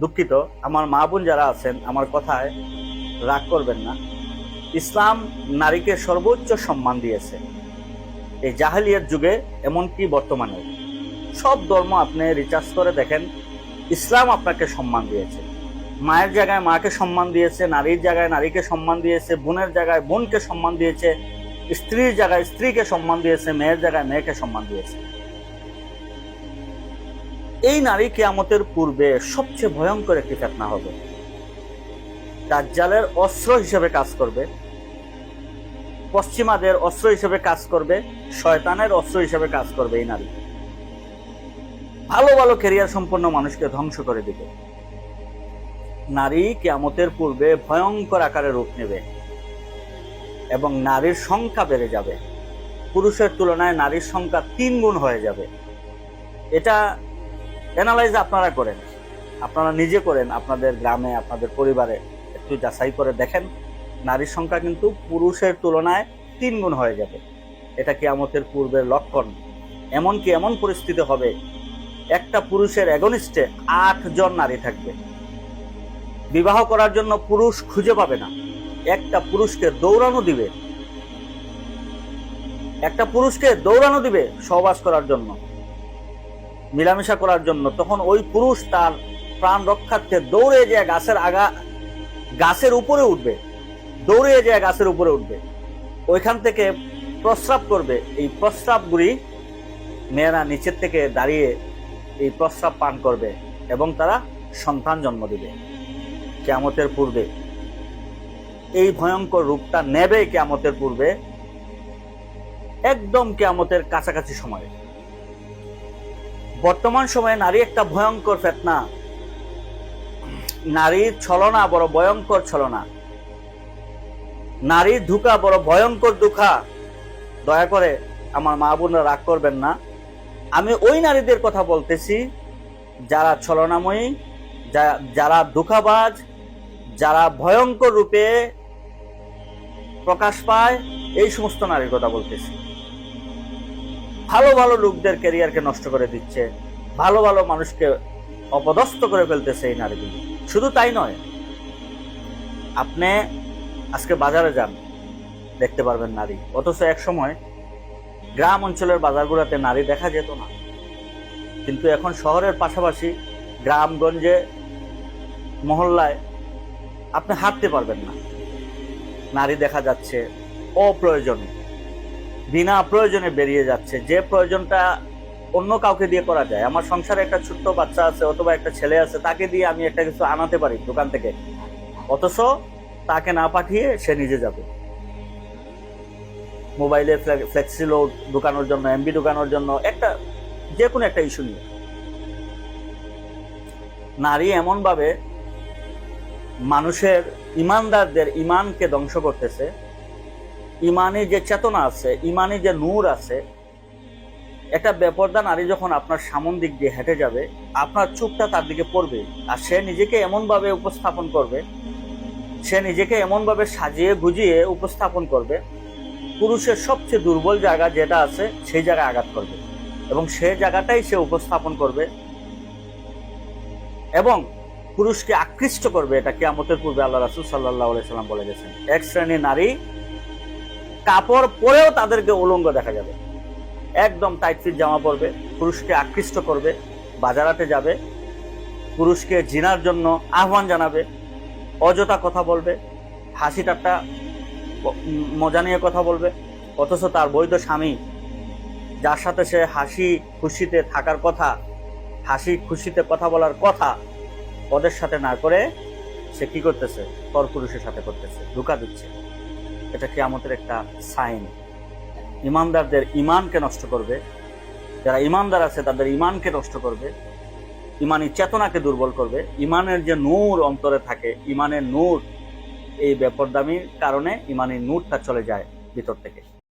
দুঃখিত। আমার মা বোন যারা আছেন, আমার কথায় রাগ করবেন না। ইসলাম নারীকে সর্বোচ্চ সম্মান দিয়েছে। এই জাহালিয়ার যুগে এমনকি বর্তমানে সব ধর্ম আপনি রিচার্জ করে দেখেন, ইসলাম আপনাকে সম্মান দিয়েছে। মায়ের জায়গায় মাকে সম্মান দিয়েছে, নারীর জায়গায় নারীকে সম্মান দিয়েছে, বোনের জায়গায় বোনকে সম্মান দিয়েছে, স্ত্রীর জায়গায় স্ত্রীকে সম্মান দিয়েছে, মেয়ের জায়গায় মেয়েকে সম্মান দিয়েছে। এই নারী কেয়ামতের পূর্বে সবচেয়ে ভয়ঙ্কর একটি ফেতনা হবে। দাজ্জালের অস্ত্র হিসেবে কাজ করবে, পশ্চিমাদের অস্ত্র হিসেবে কাজ করবে, শয়তানের অস্ত্র হিসেবে কাজ করবে এই নারী। ভালো ভালো ক্যারিয়ার সম্পন্ন মানুষকে ধ্বংস করে দিবে। নারী কেয়ামতের পূর্বে ভয়ঙ্কর আকারে রূপ নেবে এবং নারীর সংখ্যা বেড়ে যাবে। পুরুষের তুলনায় নারীর সংখ্যা তিন গুণ হয়ে যাবে। এটা অ্যানালাইজ আপনারা করেন। আপনারা নিজে করেন, আপনাদের গ্রামে, আপনাদের পরিবারে একটু যাচাই করে দেখেন। নারীর সংখ্যা কিন্তু পুরুষের তুলনায় তিন গুণ হয়ে যাবে। এটা কেয়ামতের পূর্বের লক্ষণ। এমনকি এমন পরিস্থিতি হবে, একটা পুরুষের এগনিস্টে আট জন নারী থাকবে। বিবাহ করার জন্য পুরুষ খুঁজে পাবে না। একটা পুরুষকে দৌড়ানো দিবে। একটা পুরুষকে দৌড়ানো দিবে সহবাস করার জন্য। মিলামেশা করার জন্য, তখন ওই পুরুষ তার প্রাণ রক্ষার্থে দৌড়ে যে গাছের আগা, গাছের উপরে উঠবে, দৌড়ে যে গাছের উপরে উঠবে, ওইখান থেকে প্রস্রাব করবে। এই প্রস্রাবগুলি মেয়েরা নিচের থেকে দাঁড়িয়ে এই প্রস্রাব পান করবে এবং তারা সন্তান জন্ম দিবে। কেয়ামতের পূর্বে এই ভয়ঙ্কর রূপটা নেবে কেয়ামতের পূর্বে, একদম কেয়ামতের কাছাকাছি সময়ে। বর্তমান সময়ে নারী একটা ভয়ঙ্কর ফেতনা। নারীর ছলনা বড় ভয়ঙ্কর ছলনা। নারীর ধোকা বড় ভয়ঙ্কর দুঃখা দয়া করে আমার মা বোনরা রাগ করবেন না। আমি ওই নারীদের কথা বলতেছি, যারা ছলনাময়ী যারা দুঃখাবাজ যারা ভয়ঙ্কর রূপে প্রকাশ পায়, এই সমস্ত নারীর কথা বলতেছি। ভালো ভালো লোকদের ক্যারিয়ারকে নষ্ট করে দিচ্ছে, ভালো ভালো মানুষকে অপদস্থ করে ফেলতেছে এই নারীগুলি। শুধু তাই নয়, আপনি আজকে বাজারে যান, দেখতে পারবেন নারী। অথচ এক সময় গ্রাম অঞ্চলের বাজারগুলোতে নারী দেখা যেত না। কিন্তু এখন শহরের পাশাপাশি গ্রামগঞ্জে, মহল্লায় আপনি হাঁটতে পারবেন না। নারী দেখা যাচ্ছে অপ্রয়োজনে বিনা প্রয়োজনে বেরিয়ে যাচ্ছে। যে প্রয়োজনটা অন্য কাউকে দিয়ে করা যায়। আমার সংসারে একটা ছোট্ট বাচ্চা আছে অথবা একটা ছেলে আছে, তাকে দিয়ে আমি একটা কিছু আনাতে পারি দোকান থেকে। অথচ তাকে না পাঠিয়ে সে নিজে যাবে। মোবাইলে ফ্লেক্সিল ঢুকানোর জন্য এমবি ঢুকানোর জন্য, একটা যে কোনো একটা ইস্যু নিয়ে। নারী এমনভাবে মানুষের ইমানদারদের ইমানকে ধ্বংস করতেছে ইমানি যে চেতনা আছে, ইমানি যে নূর আছে, একটা বেপর্দা নারী যখন আপনার সামন দিক দিয়ে হেঁটে যাবে, আপনার চোখটা তার দিকে পড়বে। আর সে নিজেকে এমনভাবে উপস্থাপন করবে, সে নিজেকে এমনভাবে সাজিয়ে গুজিয়ে উপস্থাপন করবে, পুরুষের সবচেয়ে দুর্বল জায়গা যেটা আছে, সেই জায়গায় আঘাত করবে। এবং সে জায়গাটাই সে উপস্থাপন করবে এবং পুরুষকে আকৃষ্ট করবে, এটা কেয়ামতের পূর্বে আল্লাহ রাসুল সাল্লাহ সাল্লাম বলে গেছেন। এক শ্রেণির নারী কাপড় পরেও তাদেরকে উলঙ্গ দেখা যাবে। একদম টাইট ফিট জামা পরবে, পুরুষকে আকৃষ্ট করবে, বাজারাতে যাবে, পুরুষকে জিনার জন্য আহ্বান জানাবে, অযথা কথা বলবে, হাসি ঠাট্টা, মজা নিয়ে কথা বলবে, অথচ তার বৈধ স্বামী, যার সাথে সে হাসি খুশিতে থাকার কথা, হাসি খুশিতে কথা বলার কথা, ওদের সাথে না করে সে কি করতেছে? পর পুরুষের সাথে করতেছে, ধোকা দিচ্ছে। এটা কি আমাদের একটা সাইন। ইমানদারদের ইমানকে নষ্ট করবে, যারা ইমানদার আছে তাদের ইমানকে নষ্ট করবে ইমানি চেতনাকে দুর্বল করবে ইমানের যে নূর অন্তরে থাকে ইমানের নূর এই ব্যাপারদামির কারণে ইমানের নূরটা চলে যায় ভিতর থেকে।